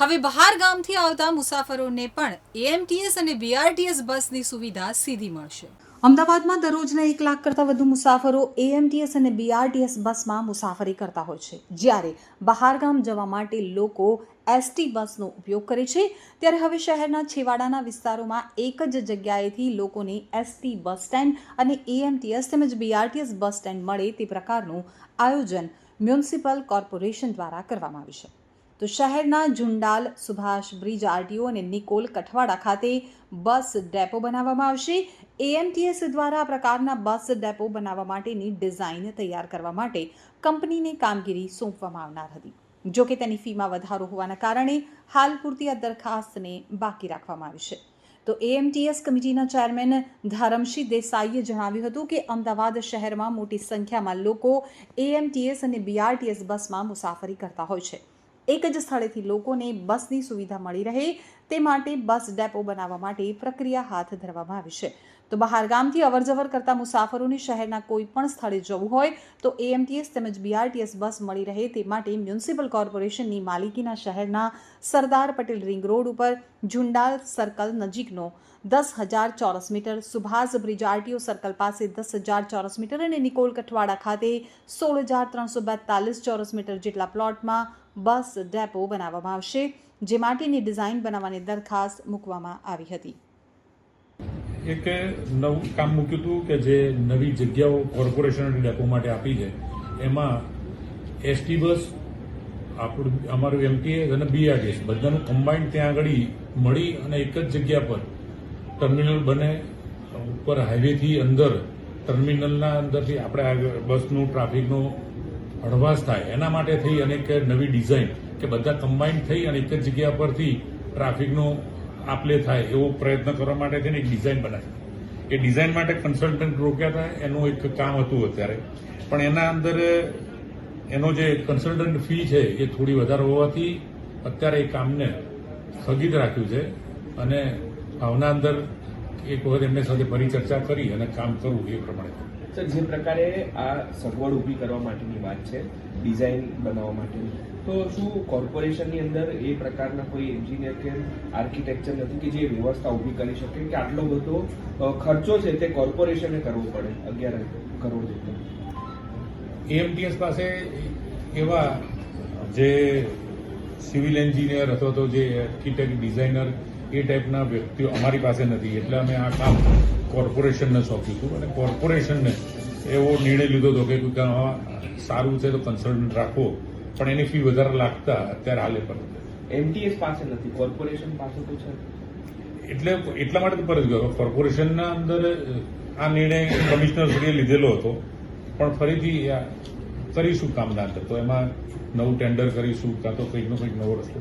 હવે બહાર ગામથી આવતા મુસાફરોને પણ એએમટીએસ અને બીઆરટીએસ બસની સુવિધા સીધી મળશે. અમદાવાદમાં દરરોજના એક લાખ કરતાં વધુ મુસાફરો એએમટીએસ અને બીઆરટીએસ બસમાં મુસાફરી કરતા હોય છે. જ્યારે બહારગામ જવા માટે લોકો એસટી બસનો ઉપયોગ કરે છે, ત્યારે હવે શહેરના છેવાડાના વિસ્તારોમાં એક જ જગ્યાએથી લોકોને એસટી બસ સ્ટેન્ડ અને એએમટીએસ તેમજ B R T S bus stand મળે તે પ્રકારનું આયોજન મ્યુનિસિપલ કોર્પોરેશન દ્વારા કરવામાં આવ્યું છે. તો શહેરના ઝુંડાલ સુભાષ બ્રિજ, આરટીઓ અને નિકોલ કઠવાડા ખાતે બસ ડેપો બનાવવામાં આવશે. એએમટીએસ દ્વારા આ પ્રકારના બસ ડેપો બનાવવા માટેની ડિઝાઇન તૈયાર કરવા માટે કંપનીને કામગીરી સોંપવામાં આવનાર હતી. જો કે તેની ફીમાં વધારો હોવાના કારણે હાલ પૂરતી આ દરખાસ્તને બાકી રાખવામાં આવી છે. તો એએમટીએસ કમિટીના ચેરમેન ધારમશી દેસાઈએ જણાવ્યું હતું કે અમદાવાદ શહેરમાં મોટી સંખ્યામાં લોકો એએમટીએસ અને બીઆરટીએસ બસમાં મુસાફરી કરતા હોય છે. એક જ સ્થળેથી લોકોને બસની સુવિધા મળી રહે તે માટે બસ ડેપો બનાવવા માટે પ્રક્રિયા હાથ ધરવામાં આવી છે. તો બહારગામથી અવરજવર કરતા મુસાફરોને શહેરના કોઈ પણ સ્થળે જવું હોય તો એએમટીએસ તેમજ બીઆરટીએસ બસ મળી રહે તે માટે મ્યુનિસિપલ કોર્પોરેશનની માલિકીના શહેરના સરદાર પટેલ રિંગ રોડ ઉપર ઝુંડાલ સર્કલ નજીકનો દસ હજાર ચોરસ meter, Subhash bridge RTO circle પાસે દસ હજાર ચોરસ મીટર અને નિકોલ કઠવાડા ખાતે સોળ હજાર ત્રણસો બેતાલીસ ચોરસ મીટર જેટલા પ્લોટમાં બસ ડેપો બનાવવામાં આવશે, જે માટેની ડિઝાઇન બનાવવાની દરખાસ્ત મૂકવામાં આવી હતી. એક નવું કામ મૂક્યું હતું કે જે નવી જગ્યાઓ કોર્પોરેશન ડેપો માટે આપી છે. એમાં એસટી બસ, આપણું, અમારું એમટીએ અને બીઆરટીએસ બધાનું કમ્બાઇન્ડ ત્યાં આગળ મળી અને એક જ જગ્યા પર ટર્મિનલ બને, ઉપર હાઈવેથી અંદર ટર્મિનલના અંદરથી આપણે બસનું ટ્રાફિકનો હળવાશ થાય. એના માટે થઈ અને એક નવી ડિઝાઇન કે બધા કમ્બાઇન્ડ થઈ અને એક જ જગ્યા પરથી ટ્રાફિકનો આપલે થાય એવો પ્રયત્ન કરવા માટે થઈને એક ડિઝાઇન બનાવી. એ ડિઝાઇન માટે કન્સલ્ટન્ટ રોક્યા હતા. એનું એક કામ હતું અત્યારે. પણ એના અંદર, એનો જે કન્સલ્ટન્ટ ફી છે એ થોડી વધારે હોવાથી અત્યારે એ કામને સ્થગિત રાખ્યું છે અને ભાવના અંદર એક વખત એમની સાથે ફરી ચર્ચા કરી અને કામ કરવું એ પ્રમાણે. સર જે પ્રકારે આ સગવડ ઊભી કરવા માટેની વાત છે, ડિઝાઇન બનાવવા માટેની. તો શું કોર્પોરેશનની અંદર એ પ્રકારના કોઈ એન્જિનિયર કે આર્કિટેક્ચર નથી કે જે વ્યવસ્થા ઊભી કરી શકે કે આટલો બધો ખર્ચો છે તે કોર્પોરેશને કરવો પડે, અગિયાર કરોડ જેટલો? એએમટીએસ પાસે એવા જે સિવિલ એન્જિનિયર અથવા તો જે આર્કિટેક્ટ, ડિઝાઇનર એ ટાઈપના વ્યક્તિઓ અમારી પાસે નથી. એટલે અમે આ કામ કોર્પોરેશનને સોંપ્યું હતું અને કોર્પોરેશનને એવો નિર્ણય લીધો હતો કે સારું છે તો કન્સલ્ટન્ટ રાખો પણ એની ફી વધારે લાગતા અત્યારે હાલે પર એમટીએસ પાસે નથી કોર્પોરેશન પાસે તો છે. એટલે એટલા માટે તો પરત ગયો કોર્પોરેશનના અંદર આ નિર્ણય કમિશનરશ્રીએ લીધેલો હતો પણ ફરીથી કરીશું કામના અંદર તો એમાં નવું ટેન્ડર કરીશું કાં તો કંઈકનો કંઈક નવો રસ્તો.